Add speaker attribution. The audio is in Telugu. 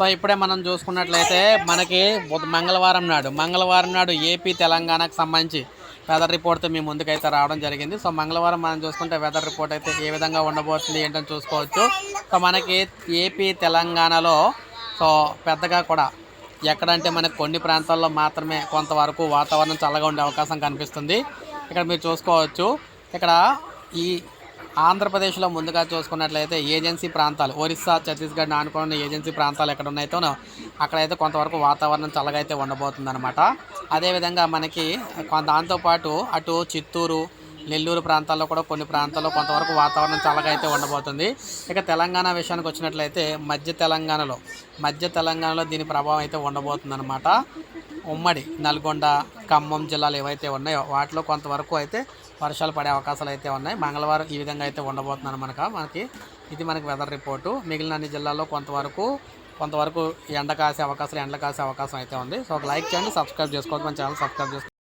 Speaker 1: సో ఇప్పుడే మనం చూసుకున్నట్లయితే మనకి మంగళవారం నాడు మంగళవారం నాడు ఏపీ తెలంగాణకు సంబంధించి వెదర్ రిపోర్ట్తో మీ ముందుకైతే రావడం జరిగింది. సో మంగళవారం మనం చూసుకుంటే వెదర్ రిపోర్ట్ అయితే ఏ విధంగా ఉండబోతుంది ఏంటని చూసుకోవచ్చు. సో మనకి ఏపీ తెలంగాణలో సో పెద్దగా కూడా ఎక్కడంటే మనకి కొన్ని ప్రాంతాల్లో మాత్రమే కొంతవరకు వాతావరణం చల్లగా ఉండే అవకాశం కనిపిస్తుంది. ఇక్కడ మీరు చూసుకోవచ్చు. ఇక్కడ ఈ ఆంధ్రప్రదేశ్లో ముందుగా చూసుకున్నట్లయితే ఏజెన్సీ ప్రాంతాలు ఒరిస్సా ఛత్తీస్గఢ్ ఆనుకున్న ఏజెన్సీ ప్రాంతాలు ఎక్కడ ఉన్నాయితేనో అక్కడైతే కొంతవరకు వాతావరణం చల్లగా అయితే ఉండబోతుంది అనమాట అదేవిధంగా మనకి దాంతోపాటు అటు చిత్తూరు నెల్లూరు ప్రాంతాల్లో కూడా కొన్ని ప్రాంతాల్లో కొంతవరకు వాతావరణం చల్లగా అయితే ఉండబోతుంది. ఇక తెలంగాణ విషయానికి వచ్చినట్లయితే మధ్య తెలంగాణలో మధ్య తెలంగాణలో దీని ప్రభావం అయితే ఉండబోతుంది అనమాట ఉమ్మడి నల్గొండ ఖమ్మం జిల్లాలు ఏవైతే ఉన్నాయో వాటిలో కొంతవరకు అయితే వర్షాలు పడే అవకాశాలు అయితే ఉన్నాయి. మంగళవారం ఈ విధంగా అయితే ఉండబోతున్నాను మనక. మనకి ఇది మనకి వెదర్ రిపోర్టు మిగిలిన అన్ని జిల్లాల్లో కొంతవరకు కొంతవరకు ఎండ కాసే అవకాశాలు ఎండలు కాసే అవకాశం అయితే ఉంది. సో ఒక లైక్ చేయండి సబ్స్క్రైబ్ చేసుకోవద్దు. మన ఛానల్ సబ్స్క్రైబ్ చేసుకోండి.